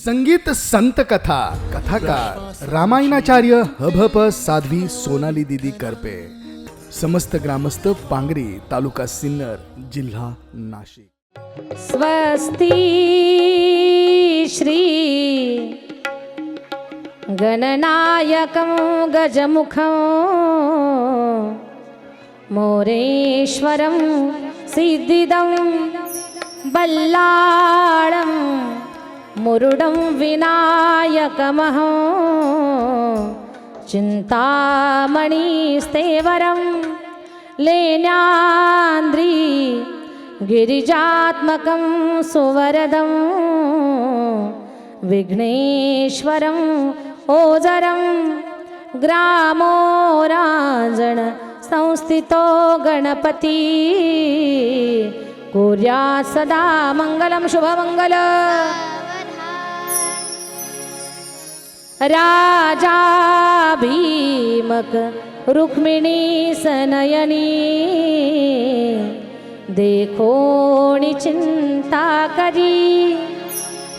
संगीत संत कथा कथाकार रामायणाचार्य हभप साध्वी सोनाली दिदी करपे. समस्त ग्रामस्थ पांगरी तालुका सिन्नर जिल्हा नाशिक. स्वस्ती श्री गणनायकं गजमुखं मोरेश्वरं सिद्धिदं बल्लाळं मुरुडं विनायकमहं चिन्तामणिस्तेवरं लेण्यान्द्री गिरिजात्मकं सुवरदं विघ्नेश्वरम् ओजरं ग्रामो राजण संस्थितो गणपती। कुर्यात् सदा मङ्गलं शुभमङ्गल राजा भीमक रुक्मिणी सनयनी देखोणी चिंता करी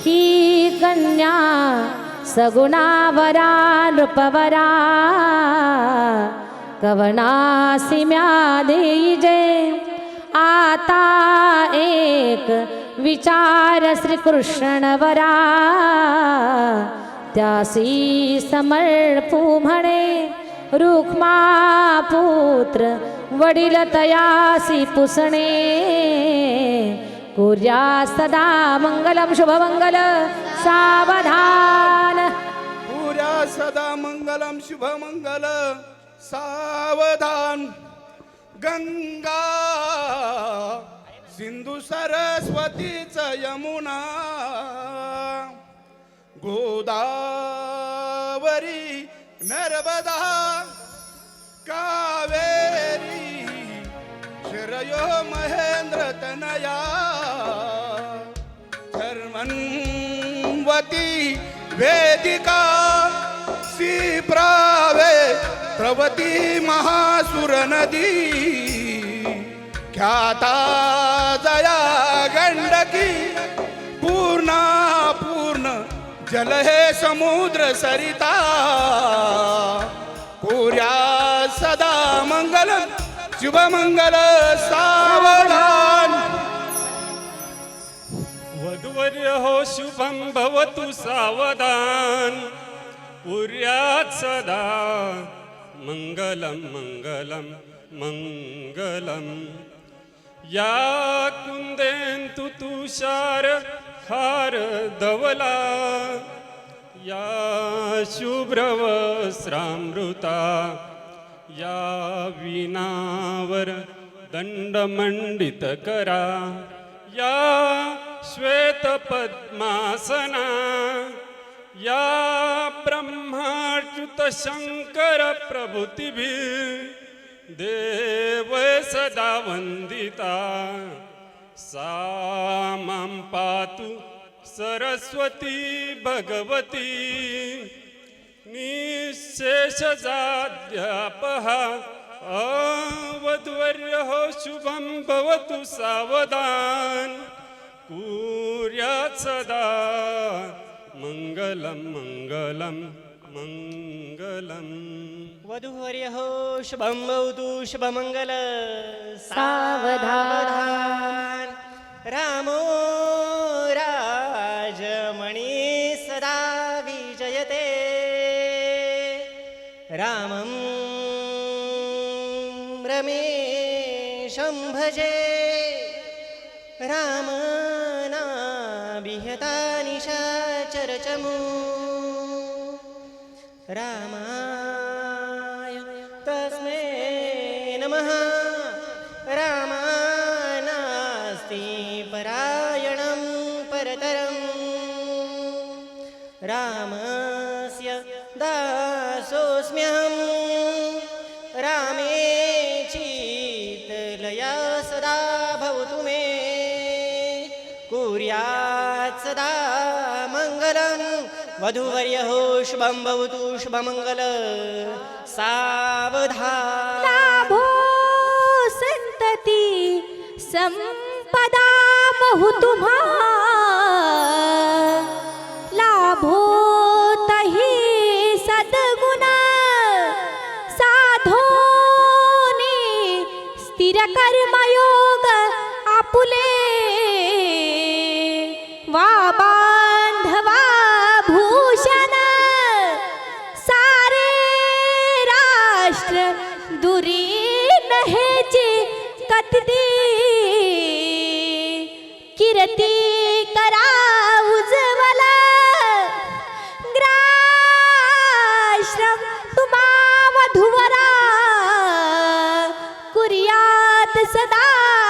ही कन्या सगुणावरा नृपवरा। कवनासी म्या देई जय आता एक विचार श्रीकृष्णवरा। त्यासी समर्पू म्हणे रुक्मा पुत्र वडील तयासी पुसणे. कुर्या सदा मंगलम शुभमंगल सावधान. कुर्या सदा मंगलम शुभमंगल सावधान. गंगा सिंधू सरस्वतीच यमुना. नर्मदा कावेरी श्रयो महेंद्र तनया धर्मन्वती वेदिका सिप्रावे प्रवती महासुर नदी ख्याता जया गण्डकी जल हे समुद्र सरिता। पुऱ्या सदा मंगल शुभमंगल सावधान। वधुवर्य हो शुभं भवतु सावधान। पुर्यात् सदा मङ्गलं मङ्गलं मङ्गलं या कुन्देन्तु तुषार हार धवला या शुभ्रवस्रामृता या विनावर दंडमंडित करा या श्वेतपद्मासना या ब्रह्माच्युत शंकर देव सदा वंदिता सा मां पातु सरस्वती भगवती। निशेषजाध्यापहा अवध्वर्य हो शुभं भवतु सावधान। कुर्यात् सदा मङ्गलं मङ्गलं मङ्गलम् वधूवर्य शुभं भवतु शुभमङ्गल। सावधान. रामो राजमणि सदा विजयते। रामं रमेशं भजे। रामनाभिहता निशाचरचमू रामाय तस्मै नमः। दासोऽस्म्यहं रामे चीतलया सदा भवतु मे। कुर्यात् सदा मङ्गलं। वधूवर्य हो शुभं भवतु शुभमङ्गल। सावधा लाभो सन्तति सम्पदा बहु तुम्हा या कर्मयोग आपुले. वा बांधवा भूषण सारे राष्ट्र दुरी नहेचे कतदी किरती सदा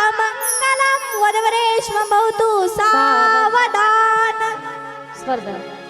मंगलम वरवरेश्व भवतु सावधान। स्पर्धा।